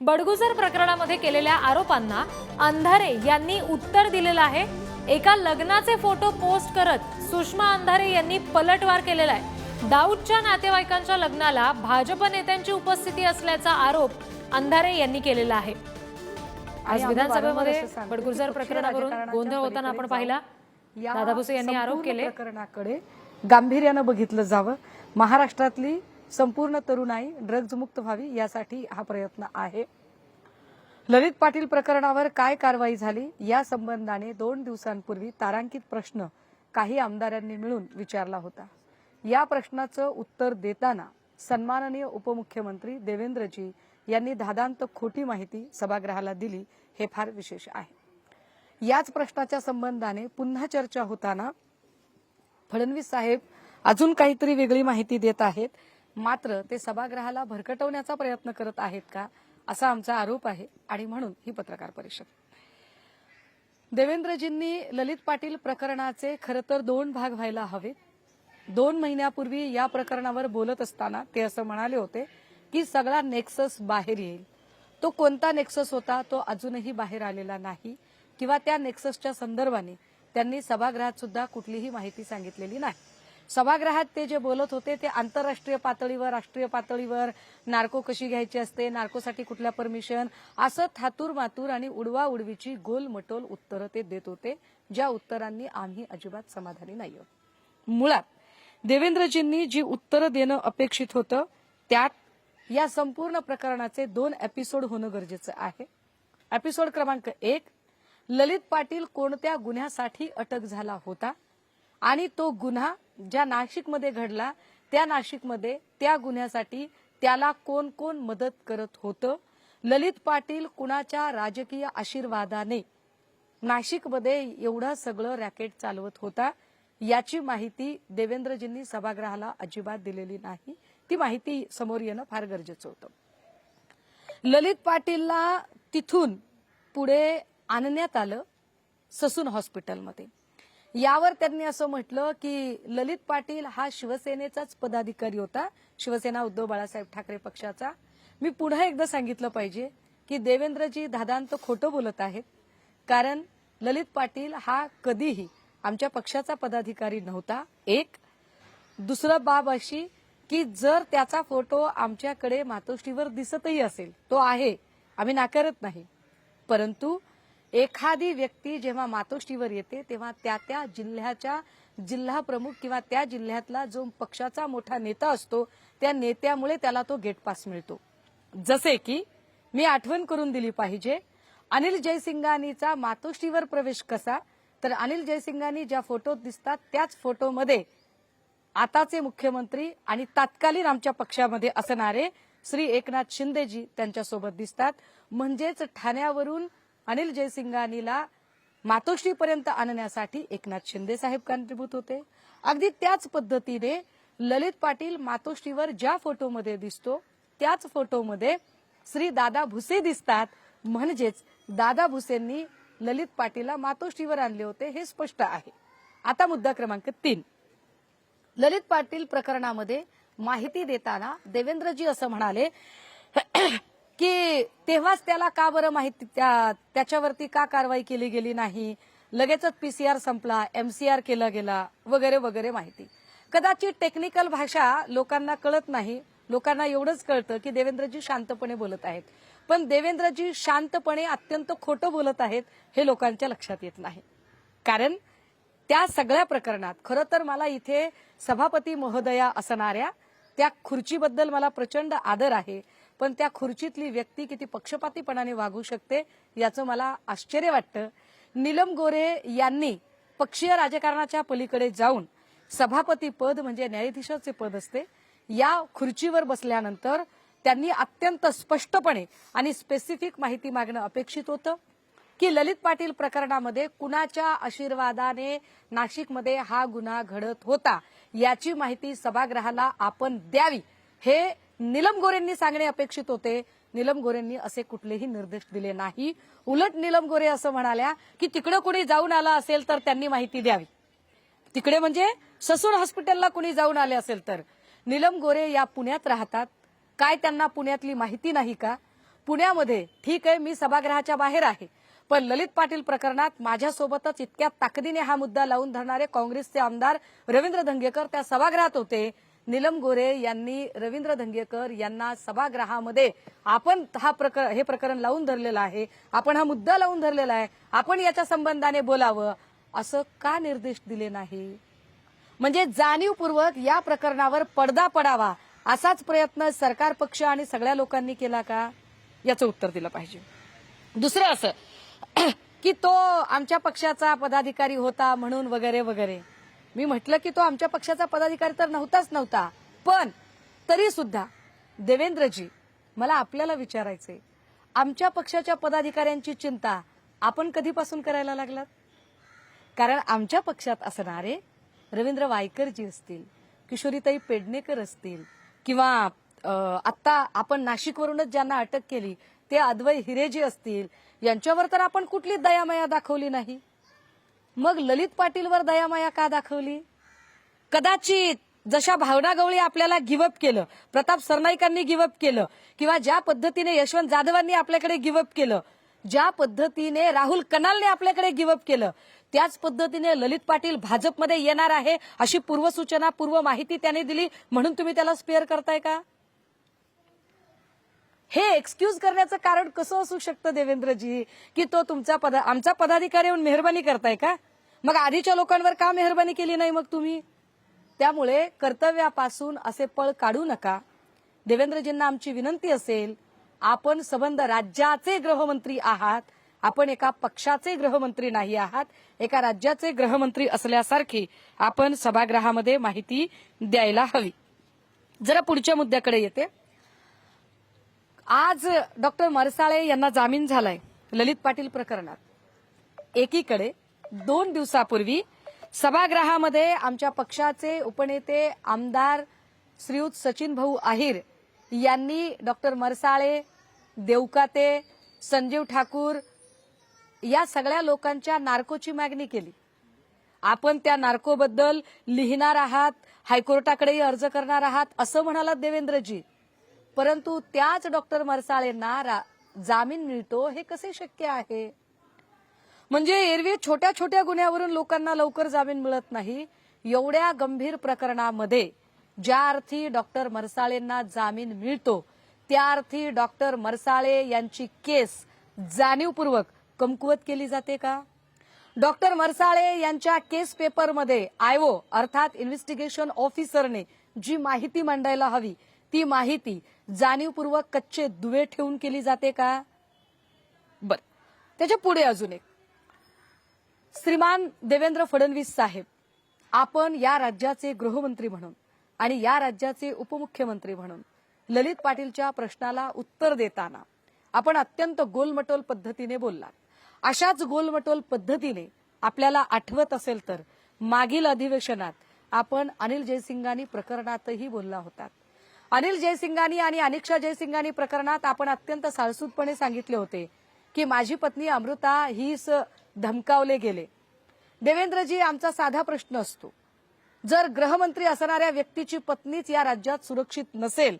बडगुजर प्रकरणामध्ये केलेल्या आरोपांना अंधारे यांनी उत्तर दिलेलं आहे. एका लग्नाचे फोटो पोस्ट करत सुषमा अंधारे यांनी पलटवार केलेला आहे. दाऊदच्या नातेवाईकांच्या लग्नाला भाजप नेत्यांची उपस्थिती असल्याचा आरोप अंधारे यांनी केलेला आहे. आज विधानसभेमध्ये बडगुजर प्रकरणावरून गोंधळ होताना आपण पाहिला. दादा भुसे यांनी आरोप केले. प्रकरणाकडे गांभीर्यानं बघितलं जावं. महाराष्ट्रातली संपूर्ण तरुणाई ड्रग्ज मुक्त व्हावी यासाठी हा प्रयत्न आहे. ललित पाटील प्रकरणावर काय कारवाई झाली या संबंधाने दोन दिवसांपूर्वी तारांकित प्रश्न काही आमदारांनी मिळून विचारला होता. या प्रश्नाचं उत्तर देताना सन्माननीय उपमुख्यमंत्री देवेंद्रजी यांनी धादांत खोटी माहिती सभागृहाला दिली हे फार विशेष आहे. याच प्रश्नाच्या संबंधाने पुन्हा चर्चा होताना फडणवीस साहेब अजून काहीतरी वेगळी माहिती देत आहेत. मात्र ते सभागृहाला भरकटवण्याचा प्रयत्न करत आहेत का असा आमचा आरोप आहे आणि म्हणून ही पत्रकार परिषद. देवेंद्रजींनी ललित पाटील प्रकरणाचे खरं तर दोन भाग व्हायला हवेत दोन महिन्यापूर्वी या प्रकरणावर बोलत असताना ते असं म्हणाले होते की सगळा नेक्सस बाहेर येईल. तो कोणता नेक्सस होता तो अजूनही बाहेर आलेला नाही किंवा त्या नेक्ससच्या संदर्भाने त्यांनी सभागृहात सुद्धा कुठलीही माहिती सांगितलेली नाही. सभागृहात ते जे बोलत होते ते आंतरराष्ट्रीय पातळीवर राष्ट्रीय पातळीवर नार्को कशी घ्यायची असते नार्कोसाठी कुठल्या परमिशन असं थातूर मातूर आणि उडवा उडवीची गोलमटोल उत्तरं ते देत होते ज्या उत्तरांनी आम्ही अजिबात समाधानी नाही आहोत मुळात देवेंद्रजींनी जी उत्तरं देणं अपेक्षित होतं त्यात या संपूर्ण प्रकरणाचे दोन एपिसोड होणं गरजेचं आहे. एपिसोड क्रमांक एक ललित पाटील कोणत्या गुन्ह्यासाठी अटक झाला होता? आणि तो गुन्हा ज्या नाशिकमध्ये घडला त्या नाशिकमध्ये त्या गुन्ह्यासाठी त्याला कोण कोण मदत करत होतं? ललित पाटील कुणाच्या राजकीय आशीर्वादाने नाशिकमध्ये एवढं सगळं रॅकेट चालवत होता? याची माहिती देवेंद्रजींनी सभागृहाला अजिबात दिलेली नाही. ती माहिती समोर येणं फार गरजेचं होतं. ललित पाटीलला तिथून पुढे आणण्यात आलं ससून हॉस्पिटलमध्ये. यावर त्यांनी असं म्हटलं की ललित पाटील हा शिवसेनेचाच पदाधिकारी होता. शिवसेना उद्धव बाळासाहेब ठाकरे पक्षाचा. मी पुन्हा एकदा सांगितलं पाहिजे की देवेंद्रजी दादांत खोटं बोलत आहेत. कारण ललित पाटील हा कधीही आमच्या पक्षाचा पदाधिकारी नव्हता. एक. दुसरं बाब अशी की जर त्याचा फोटो आमच्याकडे मातोश्रीवर दिसतही असेल तो आहे आम्ही नाकारत नाही. परंतु एखादी व्यक्ती जेव्हा मातोश्रीवर येते तेव्हा त्या त्या जिल्ह्याच्या जिल्हा प्रमुख किंवा त्या जिल्ह्यातला जो पक्षाचा मोठा नेता असतो त्या नेत्यामुळे त्याला तो गेट पास मिळतो. जसे की मी आठवण करून दिली पाहिजे अनिल जयसिंगानीचा मातोश्रीवर प्रवेश कसा? तर अनिल जयसिंगानी ज्या फोटोत दिसतात त्याच फोटोमध्ये आताचे मुख्यमंत्री आणि तात्कालीन आमच्या पक्षामध्ये असणारे श्री एकनाथ शिंदेजी त्यांच्यासोबत दिसतात. म्हणजेच ठाण्यावरून अनिल जयसिंगानीला मातोश्रीपर्यंत आणण्यासाठी एकनाथ शिंदे साहेब कारणीभूत होते. अगदी त्याच पद्धतीने ललित पाटील मातोश्रीवर ज्या फोटोमध्ये दिसतो त्याच फोटोमध्ये श्री दादा भुसे दिसतात. म्हणजेच दादा भुसेंनी ललित पाटीलला मातोश्रीवर आणले होते हे स्पष्ट आहे. आता मुद्दा क्रमांक तीन. ललित पाटील प्रकरणामध्ये माहिती देताना देवेंद्रजी असं म्हणाले की तेव्हाच त्याला का बरं माहिती त्या- त्याच्यावरती का कारवाई केली गेली नाही? लगेचच पीसीआर संपला एमसीआर केला गेला वगैरे वगैरे माहिती. कदाचित टेक्निकल भाषा लोकांना कळत नाही. लोकांना एवढंच कळतं की देवेंद्रजी शांतपणे बोलत आहेत. पण देवेंद्रजी शांतपणे अत्यंत खोटं बोलत आहेत हे लोकांच्या लक्षात येत नाही. कारण त्या सगळ्या प्रकरणात खरं तर मला इथे सभापती महोदया असणाऱ्या त्या खुर्चीबद्दल मला प्रचंड आदर आहे. पण त्या खुर्चीतली व्यक्ती किती पक्षपातीपणाने वागू शकते याचं मला आश्चर्य वाटतं. नीलम गोरे यांनी पक्षीय राजकारणाच्या पलीकडे जाऊन सभापती पद म्हणजे न्यायाधीशाचे पद असते या खुर्चीवर बसल्यानंतर त्यांनी अत्यंत स्पष्टपणे आणि स्पेसिफिक माहिती मागणं अपेक्षित होतं की ललित पाटील प्रकरणामध्ये कुणाच्या आशीर्वादाने नाशिकमध्ये हा गुन्हा घडत होता याची माहिती सभागृहाला आपण द्यावी हे निलम गोरेंनी सांगणे अपेक्षित होते. निलम गोरेंनी असे कुठलेही निर्देश दिले नाही. उलट निलम गोरे असं म्हणाल्या की तिकडे कुणी जाऊन आला असेल तर त्यांनी माहिती द्यावी. तिकडे म्हणजे ससून हॉस्पिटलला कुणी जाऊन आले असेल तर. निलम गोरे या पुण्यात राहतात. काय त्यांना पुण्यातली माहिती नाही का? पुण्यामध्ये ठीक आहे मी सभागृहाच्या बाहेर आहे. पण ललित पाटील प्रकरणात माझ्यासोबतच इतक्या ताकदीने हा मुद्दा लावून धरणारे काँग्रेसचे आमदार रवींद्र धंगेकर त्या सभागृहात होते. नीलम गोरे यांनी रवींद्र धंगेकर यांना सभागृहामध्ये आपण हा प्रकरण हे प्रकरण लावून धरलेलं आहे. आपण हा मुद्दा लावून धरलेला आहे. आपण याच्या संबंधाने बोलावं. असं का निर्देश दिले नाही? म्हणजे जाणीवपूर्वक या प्रकरणावर पडदा पडावा असाच प्रयत्न सरकार पक्ष आणि सगळ्या लोकांनी केला का? याचं उत्तर दिलं पाहिजे. दुसरं असं की तो आमच्या पक्षाचा पदाधिकारी होता म्हणून वगैरे वगैरे. मी म्हटलं की तो आमच्या पक्षाचा पदाधिकारी तर नव्हताच नव्हता. पण तरी सुद्धा देवेंद्रजी मला आपल्याला विचारायचंय आमच्या पक्षाच्या पदाधिकाऱ्यांची चिंता आपण कधीपासून करायला लागलात? कारण आमच्या पक्षात असणारे रवींद्र वायकरजी असतील किशोरीताई पेडणेकर असतील किंवा आत्ता आपण नाशिकवरूनच ज्यांना अटक केली ते अद्वय हिरेजी असतील यांच्यावर तर आपण कुठली दयामया दाखवली नाही. मग ललित पाटीलवर दयामाया का दाखवली? कदाचित जशा भावना गवळी आपल्याला गिवअप केलं प्रताप सरनाईकांनी गिवअप केलं किंवा ज्या पद्धतीने यशवंत जाधवांनी आपल्याकडे गिवअप केलं ज्या पद्धतीने राहुल कनालने आपल्याकडे गिवअप केलं त्याच पद्धतीने ललित पाटील भाजपमध्ये येणार आहे अशी पूर्वसूचना पूर्व माहिती त्याने दिली. म्हणून तुम्ही त्याला स्पेअर करताय का? हे एक्सक्यूज करण्याचं कारण कसं असू शकतं देवेंद्रजी? की तो तुमचा पदा आमचा पदाधिकारी येऊन मेहरबानी करताय का? मग आधीच्या लोकांवर का मेहरबानी केली नाही मग तुम्ही? त्यामुळे कर्तव्यापासून असे पळ काढू नका. देवेंद्रजींना आमची विनंती असेल आपण संबंध राज्याचे गृहमंत्री आहात आपण एका पक्षाचे गृहमंत्री नाही आहात एका राज्याचे गृहमंत्री असल्यासारखी आपण सभागृहामध्ये माहिती द्यायला हवी. जरा पुढच्या मुद्द्याकडे येते. आज डॉक्टर मरसाळे यांना जामीन झालाय ललित पाटील प्रकरणात. एकीकडे दोन दिवसापूर्वी सभागृहामध्ये आमच्या पक्षाचे उपनेते आमदार श्रीयुत सचिन भाऊ आहिर यांनी डॉक्टर मरसाळे देवकाते संजीव ठाकूर या सगळ्या लोकांच्या नार्कोची मागणी केली. आपण त्या नार्कोबद्दल लिहिणार आहात हायकोर्टाकडेही अर्ज करणार आहात असं म्हणालात देवेंद्रजी. परंतु त्याच डॉक्टर मरसाळेंना रा- जामीन मिळतो हे कसे शक्य आहे? म्हणजे एरवी छोट्या छोट्या गुन्ह्यावरून लोकांना लवकर जामीन मिळत नाही. एवढ्या गंभीर प्रकरणामध्ये ज्या अर्थी डॉक्टर मरसाळेंना जामीन मिळतो त्या अर्थी डॉक्टर मरसाळे यांची केस जाणीवपूर्वक कमकुवत केली जाते का? डॉक्टर मरसाळे यांच्या केस पेपरमध्ये आयओ अर्थात इन्व्हेस्टिगेशन ऑफिसरने जी माहिती मांडायला हवी ती माहिती जाणीवपूर्वक कच्चे दुवे ठेवून केली जाते का? बर. त्याच्या पुढे अजून एक. श्रीमान देवेंद्र फडणवीस साहेब आपण या राज्याचे गृहमंत्री म्हणून आणि या राज्याचे उपमुख्यमंत्री म्हणून ललित पाटीलच्या प्रश्नाला उत्तर देताना आपण अत्यंत गोलमटोल पद्धतीने बोललात. अशाच गोलमटोल पद्धतीने आपल्याला आठवत असेल तर मागील अधिवेशनात आपण अनिल जयसिंगानी प्रकरणातही बोलला होता. अनिल जयसिंगानी आणि अनिक्षा जयसिंगानी प्रकरणात आपण अत्यंत साळसूदपणे सांगितले होते की माझी पत्नी अमृता हीच धमकावले गेले. देवेंद्रजी आमचा साधा प्रश्न असतो. जर गृहमंत्री असणाऱ्या व्यक्तीची पत्नीच या राज्यात सुरक्षित नसेल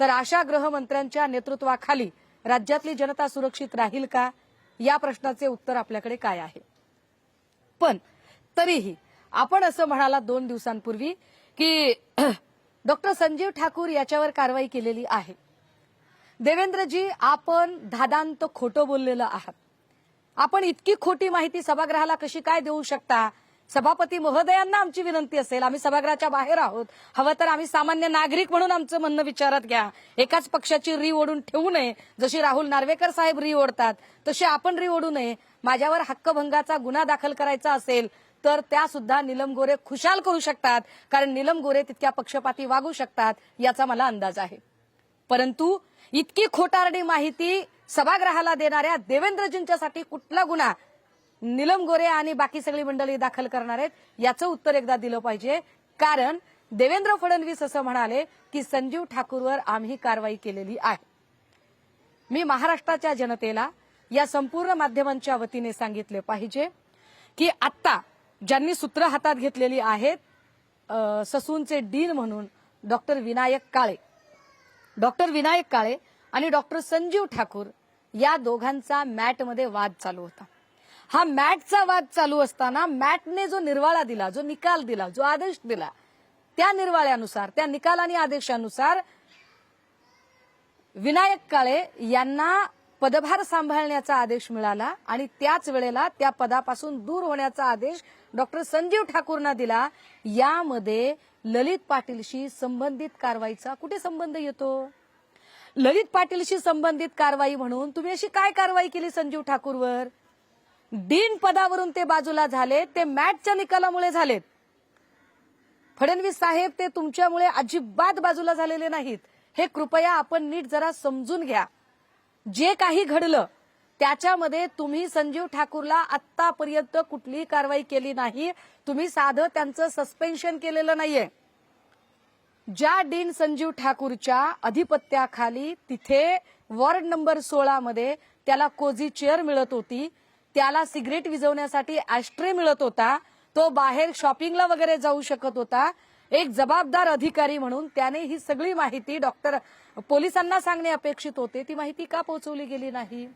तर अशा गृहमंत्र्यांच्या नेतृत्वाखाली राज्यातली जनता सुरक्षित राहील का? या प्रश्नाचे उत्तर आपल्याकडे काय आहे? पण तरीही आपण असं म्हणाला दोन दिवसांपूर्वी की डॉक्टर संजीव ठाकूर याच्यावर कारवाई केलेली आहे. देवेंद्रजी आपण धादांत खोटं बोललेलं आहात. आपण इतकी खोटी माहिती सभागृहाला कशी काय देऊ शकता? सभापती महोदयांना आमची विनंती असेल. आम्ही सभागृहाच्या बाहेर आहोत. हवं तर आम्ही सामान्य नागरिक म्हणून आमचं म्हणणं विचारात घ्या. एकाच पक्षाची री ओढून ठेवू नये. जशी राहुल नार्वेकर साहेब री ओढतात तशी आपण री ओढू नये. माझ्यावर हक्कभंगाचा गुन्हा दाखल करायचा असेल तर त्या सुद्धा निलम गोरे खुशाल करू शकतात. कारण निलम गोरे तितक्या पक्षपाती वागू शकतात याचा मला अंदाज आहे. परंतु इतकी खोटारडी माहिती सभागृहाला देणाऱ्या देवेंद्रजींच्यासाठी कुठला गुन्हा? निलम गोरे आणि बाकी सगळी मंडळी दाखल करणार आहेत याचं उत्तर एकदा दिलं पाहिजे. कारण देवेंद्र फडणवीस असं म्हणाले की संजीव ठाकूरवर आम्ही कारवाई केलेली आहे. मी महाराष्ट्राच्या जनतेला या संपूर्ण माध्यमांच्या वतीने सांगितले पाहिजे की आत्ता ज्यांनी सूत्र हातात घेतलेली आहेत ससूनचे डीन म्हणून डॉक्टर विनायक काळे डॉक्टर विनायक काळे आणि डॉक्टर संजीव ठाकूर या दोघांचा मॅटमध्ये वाद चालू होता. हा मॅटचा वाद चालू असताना मॅटने जो निर्वाळा दिला जो निकाल दिला जो आदेश दिला त्या निर्वाळ्यानुसार त्या निकाल आणि आदेशानुसार विनायक काळे यांना पदभार सांभाळण्याचा आदेश मिळाला आणि त्याच वेळेला त्या पदापासून दूर होण्याचा आदेश डॉक्टर संजीव ठाकूरना दिला. यामध्ये ललित पाटीलशी संबंधित कारवाईचा कुठे संबंध येतो? ललित पाटीलशी संबंधित कारवाई म्हणून तुम्ही अशी काय कारवाई केली संजीव ठाकूरवर? डीन पदावरून ते बाजूला झाले ते मॅटच्या निकालामुळे झालेत. फडणवीस साहेब ते तुमच्यामुळे अजिबात बाजूला झालेले नाहीत. हे कृपया आपण नीट जरा समजून घ्या. जे काही घडलं त्याच्यामध्ये तुम्ही संजीव ठाकूरला आतापर्यंत कुठलीही कारवाई केली नाही. तुम्ही साधं त्यांचं सस्पेन्शन केलेलं नाहीये. ज्या डीन संजीव ठाकूरच्या अधिपत्याखाली तिथे वॉर्ड नंबर सोळा मध्ये त्याला कोझी चेअर मिळत होती त्याला सिगरेट विझवण्यासाठी ऍस्ट्रे मिळत होता तो बाहेर शॉपिंगला वगैरे जाऊ शकत होता. एक जबाबदार अधिकारी म्हणून त्याने ही सगळी माहिती डॉक्टर पोलिसांना सांगणे अपेक्षित होते. ती माहिती का पोहोचवली गेली नाही?